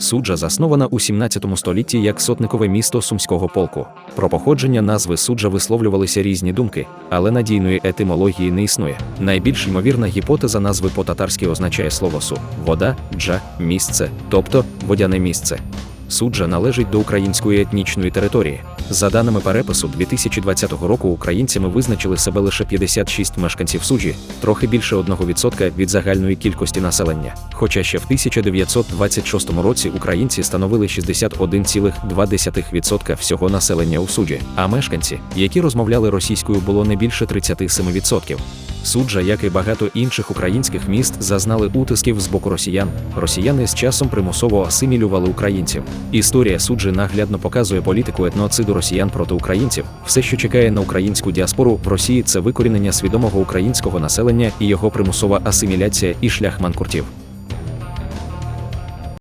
Суджа заснована у 17 столітті як сотникове місто Сумського полку. Про походження назви суджа висловлювалися різні думки, але надійної етимології не існує. Найбільш ймовірна гіпотеза назви по-татарськи означає слово су вода, джа, місце, тобто водяне місце. Суджа належить до української етнічної території. За даними перепису 2020 року, українцями визначили себе лише 56 мешканців суджі, трохи більше 1% від загальної кількості населення. Хоча ще в 1926 році українці становили 61,2% всього населення у суджі, а мешканці, які розмовляли російською, було не більше 37%. Суджа, як і багато інших українських міст, зазнали утисків з боку росіян. Росіяни з часом примусово асимілювали українців. Історія суджі наглядно показує політику етноциду росіян проти українців. Все, що чекає на українську діаспору в Росії, це викорінення свідомого українського населення і його примусова асиміляція і шлях манкуртів.